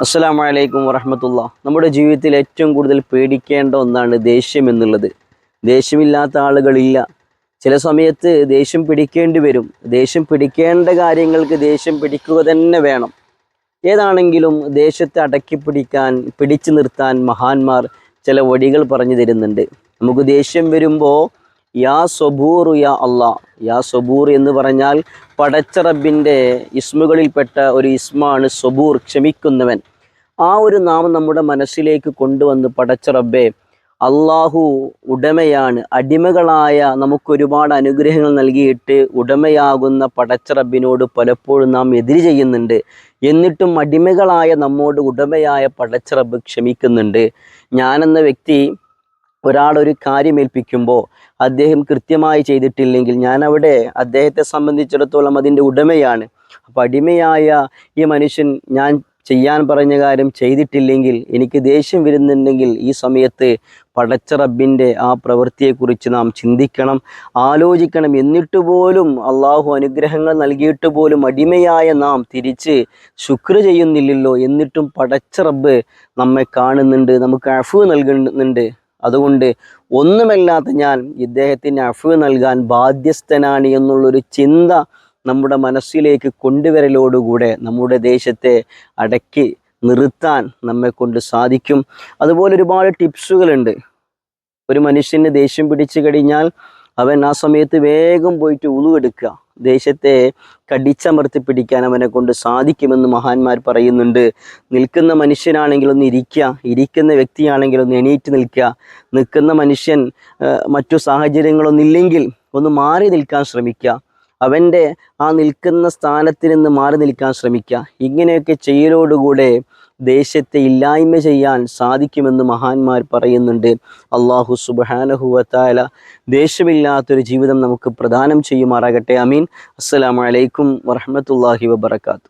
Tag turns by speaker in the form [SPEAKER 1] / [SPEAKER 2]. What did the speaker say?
[SPEAKER 1] അസ്സലാമു അലൈക്കും വറഹമത്തുള്ള. നമ്മുടെ ജീവിതത്തിൽ ഏറ്റവും കൂടുതൽ പേടിക്കേണ്ട ഒന്നാണ് ദേഷ്യം എന്നുള്ളത്. ദേഷ്യമില്ലാത്ത ആളുകളില്ല. ചില സമയത്ത് ദേഷ്യം പിടിക്കേണ്ടി വരും. ദേഷ്യം പിടിക്കേണ്ട കാര്യങ്ങൾക്ക് ദേഷ്യം പിടിക്കുക തന്നെ വേണം. ഏതാണെങ്കിലും ദേഷ്യത്തെ അടക്കി പിടിക്കാൻ പിടിച്ചു നിർത്താൻ മഹാന്മാർ ചില വഴികൾ പറഞ്ഞു തരുന്നുണ്ട്. നമുക്ക് ദേഷ്യം വരുമ്പോൾ യാ സബൂർ യാ അള്ളാ യാ സബൂർ എന്ന് പറഞ്ഞാൽ പടച്ചറബിന്റെ ഇസ്മുകളിൽപ്പെട്ട ഒരു ഇസ്മാണ് സബൂർ ക്ഷമിക്കുന്നവൻ. ആ ഒരു നാമം നമ്മുടെ മനസ്സിലേക്ക് കൊണ്ടുവന്ന് പടച്ച റബ്ബെ അള്ളാഹു ഉടമയാണ്. അടിമകളായ നമുക്കൊരുപാട് അനുഗ്രഹങ്ങൾ നൽകിയിട്ട് ഉടമയാകുന്ന പടച്ചറബിനോട് പലപ്പോഴും നാം എതിര് ചെയ്യുന്നുണ്ട്. എന്നിട്ടും അടിമകളായ നമ്മോട് ഉടമയായ പടച്ചറബ് ക്ഷമിക്കുന്നുണ്ട്. ഞാനെന്ന വ്യക്തി ഒരാളൊരു കാര്യം ഏൽപ്പിക്കുമ്പോൾ അദ്ദേഹം കൃത്യമായി ചെയ്തിട്ടില്ലെങ്കിൽ ഞാൻ അവിടെ അദ്ദേഹത്തെ സംബന്ധിച്ചിടത്തോളം അതിന്റെ ഉടമയാണ്. അപ്പം അടിമയായ ഈ മനുഷ്യൻ ഞാൻ ചെയ്യാൻ പറഞ്ഞ കാര്യം ചെയ്തിട്ടില്ലെങ്കിൽ എനിക്ക് ദേഷ്യം വരുന്നുണ്ടെങ്കിൽ ഈ സമയത്ത് പടച്ച റബ്ബിന്റെ ആ പ്രവൃത്തിയെക്കുറിച്ച് നാം ചിന്തിക്കണം ആലോചിക്കണം. എന്നിട്ട് പോലും അള്ളാഹു അനുഗ്രഹങ്ങൾ നൽകിയിട്ട് പോലും അടിമയായ നാം തിരിച്ച് ശുക്ര ചെയ്യുന്നില്ലല്ലോ. എന്നിട്ടും പടച്ച റബ്ബ് നമ്മെ കാണുന്നുണ്ട് നമുക്ക് അഫു നൽകുന്നുണ്ട്. അതുകൊണ്ട് ഒന്നുമല്ലാത്ത ഞാൻ ഇദ്ദേഹത്തിന് അഫ് നൽകാൻ ബാധ്യസ്ഥനാണ് എന്നുള്ളൊരു ചിന്ത നമ്മുടെ മനസ്സിലേക്ക് കൊണ്ടുവരലോടുകൂടെ നമ്മുടെ ദേശത്തെ അടക്കി നിർത്താൻ നമ്മെ കൊണ്ട് സാധിക്കും. അതുപോലെ ഒരുപാട് ടിപ്സുകളുണ്ട്. ഒരു മനുഷ്യന് ദേഷ്യം പിടിച്ചു കഴിഞ്ഞാൽ അവൻ ആ സമയത്ത് വേഗം പോയിട്ട് ഉളുവെടുക്കുക. ദേശത്തെ കടിച്ചമർത്തി പിടിക്കാൻ അവനെ കൊണ്ട് സാധിക്കുമെന്ന് മഹാന്മാർ പറയുന്നുണ്ട്. നിൽക്കുന്ന മനുഷ്യനാണെങ്കിൽ ഒന്ന് ഇരിക്കുക ഇരിക്കുന്ന വ്യക്തിയാണെങ്കിൽ ഒന്ന് എണീറ്റ് നിൽക്കുക. നിൽക്കുന്ന മനുഷ്യൻ മറ്റു സാഹചര്യങ്ങളൊന്നില്ലെങ്കിൽ ഒന്ന് മാറി നിൽക്കാൻ ശ്രമിക്കുക. അവന്റെ ആ നിൽക്കുന്ന സ്ഥാനത്ത് നിന്ന് മാറി നിൽക്കാൻ ശ്രമിക്കുക. ഇങ്ങനെയൊക്കെ ചെയ്യലോടുകൂടെ ദേശത്തെ ഇല്ലായ്മ ചെയ്യാൻ സാധിക്കുമെന്ന് മഹാന്മാർ പറയുന്നുണ്ട്. അള്ളാഹു സുബാനഹുവത്തായ ദേഷ്യമില്ലാത്തൊരു ജീവിതം നമുക്ക് പ്രദാനം ചെയ്യുമാറാകട്ടെ. അമീൻ. അസ്സലാമലൈക്കും വറഹമത്തല്ലാഹി വബർക്കാത്തു